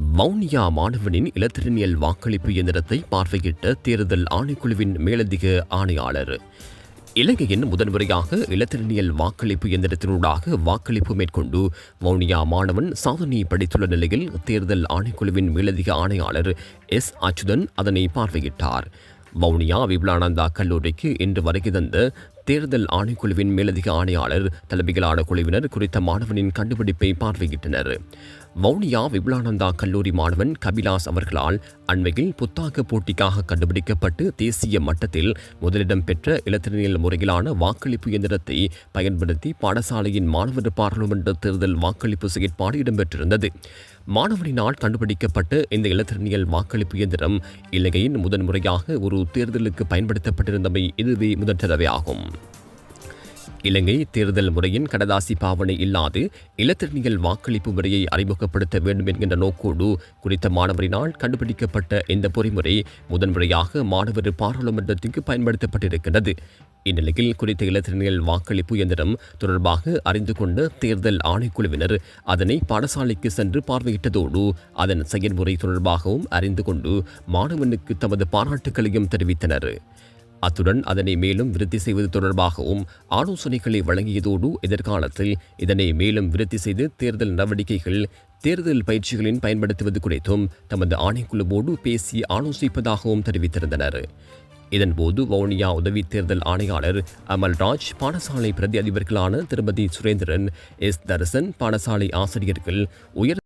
வவுனியா மாணவனின் இலத்திரனியல் வாக்களிப்பு இயந்திரத்தை பார்வையிட்ட தேர்தல் ஆணைக்குழுவின் மேலதிக ஆணையாளர். இலங்கையின் முதன்முறையாக இலத்திரனியல் வாக்களிப்பு இயந்திரத்தினூடாக வாக்களிப்பு மேற்கொண்டு வவுனியா மாணவன் சாதனை படைத்துள்ள நிலையில் தேர்தல் ஆணைக்குழுவின் மேலதிக ஆணையாளர் எஸ். அச்சுதன் அதனை பார்வையிட்டார். வவுனியா விபுலானந்தா கல்லூரிக்கு இன்று வருகை தந்த தேர்தல் ஆணைக்குழுவின் மேலதிக ஆணையாளர் தலைமையிலான குழுவினர் குறித்த மாணவனின் கண்டுபிடிப்பை பார்வையிட்டனர். வவுனியா விபுலானந்தா கல்லூரி மாணவன் கபிலாஸ் அவர்களால் அண்மையில் புத்தாக்க போட்டிக்காக கண்டுபிடிக்கப்பட்டு தேசிய மட்டத்தில் முதலிடம் பெற்ற இலத்திரனியல் முறையிலான வாக்களிப்பு இயந்திரத்தை பயன்படுத்தி பாடசாலையின் மாணவர் பாராளுமன்ற தேர்தல் வாக்களிப்பு செயற்பாடு இடம்பெற்றிருந்தது. மாணவனினால் கண்டுபிடிக்கப்பட்ட இந்த இலத்திரனியல் வாக்களிப்பு இயந்திரம் இலங்கையின் முதன்முறையாக ஒரு தேர்தலுக்கு பயன்படுத்தப்பட்டிருந்தமை இதுவே முதல் தடவையாகும் இலங்கை தேர்தல் முறையின் கடதாசி பாவனை இல்லாது இலத்திரனியல் வாக்களிப்பு முறையை அறிமுகப்படுத்த வேண்டும் என்கின்ற நோக்கோடு குறித்த மாணவரினால் கண்டுபிடிக்கப்பட்ட இந்த பொறிமுறை முதன்முறையாக மாணவர் பாராளுமன்றத்திற்கு பயன்படுத்தப்பட்டிருக்கிறது. இந்நிலையில் குறித்த இலத்திரனியல் வாக்களிப்பு இயந்திரம் தொடர்பாக அறிந்து கொண்ட தேர்தல் ஆணைக்குழுவினர் அதனை பாடசாலைக்கு சென்று பார்வையிட்டதோடு அதன் செயல்முறை தொடர்பாகவும் அறிந்து கொண்டு மாணவனுக்கு தமது பாராட்டுகளையும் தெரிவித்தனர். அத்துடன் அதனை மேலும் விருத்தி செய்வது தொடர்பாகவும் ஆலோசனைகளை வழங்கியதோடு எதிர்காலத்தில் இதனை மேலும் விருத்தி செய்து தேர்தல் நடவடிக்கைகள் தேர்தல் பயிற்சிகளின் பயன்படுத்துவது குறித்தும் தமது ஆணைக்குழுவோடு பேசி ஆலோசிப்பதாகவும் தெரிவித்திருந்தனர். இதன்போது வவுனியா உதவி தேர்தல் ஆணையாளர் அமல்ராஜ் பாடசாலை பிரதி அதிபர்களான திருமதி சுரேந்திரன் எஸ். தரசன் பாடசாலை ஆசிரியர்கள் உயர்